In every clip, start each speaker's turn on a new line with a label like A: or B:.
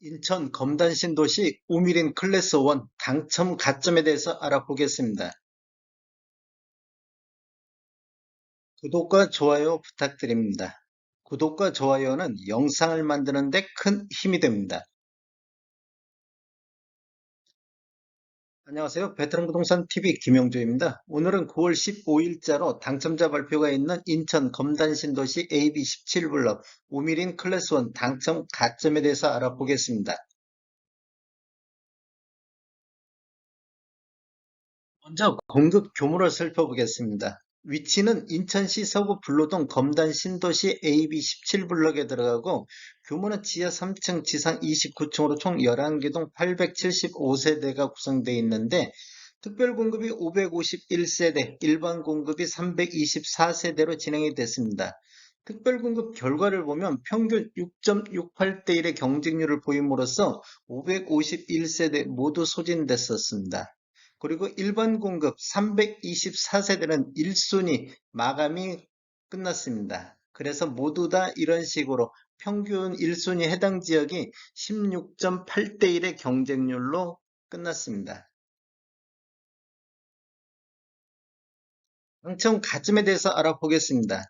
A: 인천 검단 신도시 우미린 클래스 1 당첨 가점에 대해서 알아보겠습니다. 구독과 좋아요 부탁드립니다. 구독과 좋아요는 영상을 만드는 데 큰 힘이 됩니다. 안녕하세요. 베테랑 부동산 TV 김영조입니다. 오늘은 9월 15일자로 당첨자 발표가 있는 인천 검단 신도시 AB 17블럭 우미린 클래스 1 당첨 가점에 대해서 알아보겠습니다. 먼저 공급 규모를 살펴보겠습니다. 위치는 인천시 서구 불로동 검단 신도시 AB 17블럭에 들어가고 규모는 지하 3층, 지상 29층으로 총 11개 동 875세대가 구성되어 있는데 특별 공급이 551세대, 일반 공급이 324세대로 진행이 됐습니다. 특별 공급 결과를 보면 평균 6.68대 1의 경쟁률을 보임으로써 551세대 모두 소진됐었습니다. 그리고 일반 공급 324세대는 1순위 마감이 끝났습니다. 그래서 모두 다 이런 식으로 평균 1순위 해당 지역이 16.8대 1의 경쟁률로 끝났습니다. 당첨 가점에 대해서 알아보겠습니다.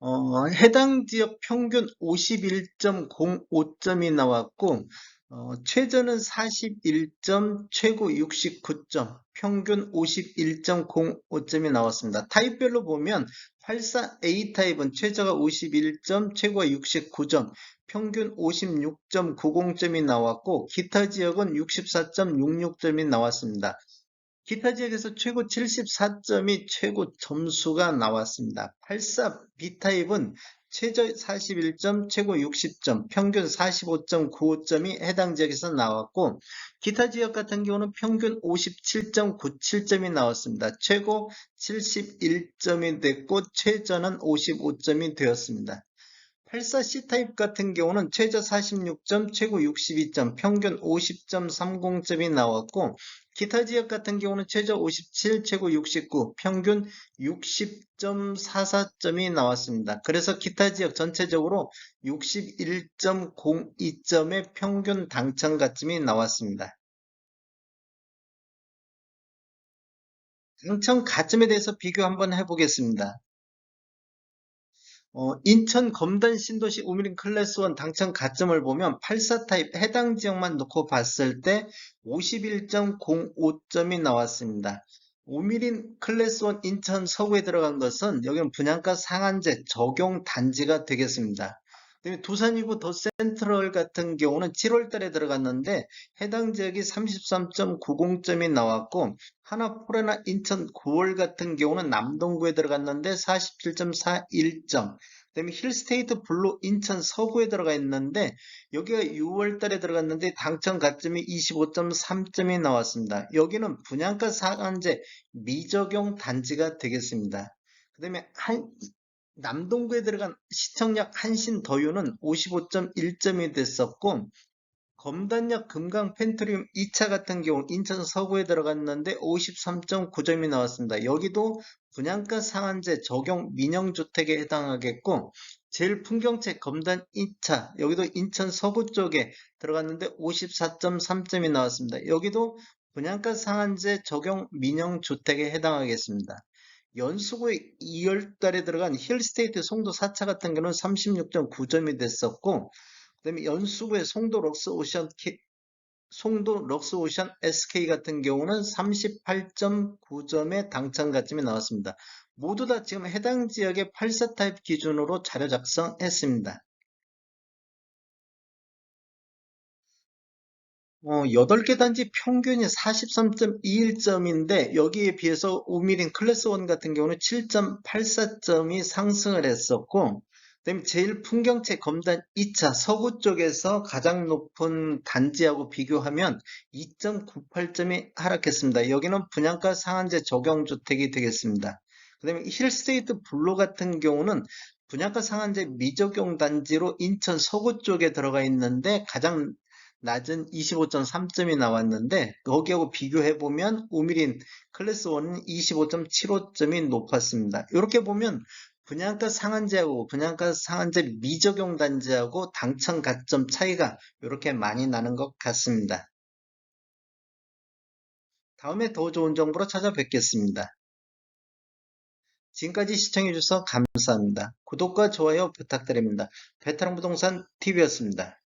A: 어, 해당 지역 평균 51.05점이 나왔고 어, 최저는 41점, 최고 69점, 평균 51.05점이 나왔습니다. 타입별로 보면 84A 타입은 최저가 51점, 최고가 69점, 평균 56.90점이 나왔고 기타 지역은 64.66점이 나왔습니다. 기타 지역에서 최고 74점이 최고 점수가 나왔습니다. 84B 타입은 최저 41점, 최고 60점, 평균 45.95점이 해당 지역에서 나왔고 기타 지역 같은 경우는 평균 57.97점이 나왔습니다. 최고 71점이 됐고 최저는 55점이 되었습니다. 84C 타입 같은 경우는 최저 46점, 최고 62점, 평균 50.30점이 나왔고 기타 지역 같은 경우는 최저 57, 최고 69, 평균 60.44점이 나왔습니다. 그래서 기타 지역 전체적으로 61.02점의 평균 당첨 가점이 나왔습니다. 당첨 가점에 대해서 비교 한번 해보겠습니다. 어, 인천 검단 신도시 우미린 클래스 1 당첨 가점을 보면 84 타입 해당 지역만 놓고 봤을 때 51.05점이 나왔습니다. 우미린 클래스 1 인천 서구에 들어간 것은 여기는 분양가 상한제 적용 단지가 되겠습니다. 두산이고 더 센트럴 같은 경우는 7월 달에 들어갔는데 해당 지역이 33.90점이 나왔고 하나 포레나 인천 9월 같은 경우는 남동구에 들어갔는데 47.41점 그 다음에 힐스테이트 블루 인천 서구에 들어가 있는데 여기가 6월 달에 들어갔는데 당첨 가점이 25.3점이 나왔습니다. 여기는 분양가 상한제 미적용 단지가 되겠습니다. 그 다음에 한 남동구에 들어간 시청역 한신 더유는 55.1점이 됐었고 검단역 금강 펜트리움 2차 같은 경우 인천 서구에 들어갔는데 53.9점이 나왔습니다. 여기도 분양가 상한제 적용 민영주택에 해당하겠고 제일 풍경채 검단 2차 여기도 인천 서구 쪽에 들어갔는데 54.3점이 나왔습니다. 여기도 분양가 상한제 적용 민영주택에 해당하겠습니다. 연수구에 2월달에 들어간 힐스테이트 송도 4차 같은 경우는 36.9점이 됐었고 그 다음에 연수구의 송도 럭스 오션 송도 럭스 오션 SK 같은 경우는 38.9점의 당첨 가점이 나왔습니다. 모두 다 지금 해당 지역의 84 타입 기준으로 자료 작성했습니다. 어, 8개 단지 평균이 43.21점인데 여기에 비해서 우미린 클래스 1 같은 경우는 7.84점이 상승을 했었고 그다음에 제일 풍경채 검단 2차 서구 쪽에서 가장 높은 단지하고 비교하면 2.98점이 하락했습니다. 여기는 분양가 상한제 적용 주택이 되겠습니다. 그 다음에 힐스테이트 블루 같은 경우는 분양가 상한제 미적용 단지로 인천 서구 쪽에 들어가 있는데 가장 낮은 25.3점이 나왔는데 거기하고 비교해 보면 우미린 클래스 1은 25.75점이 높았습니다. 이렇게 보면 분양가 상한제하고 분양가 상한제 미적용 단지하고 당첨 가점 차이가 이렇게 많이 나는 것 같습니다. 다음에 더 좋은 정보로 찾아뵙겠습니다. 지금까지 시청해주셔서 감사합니다. 구독과 좋아요 부탁드립니다. 베테랑 부동산 TV였습니다.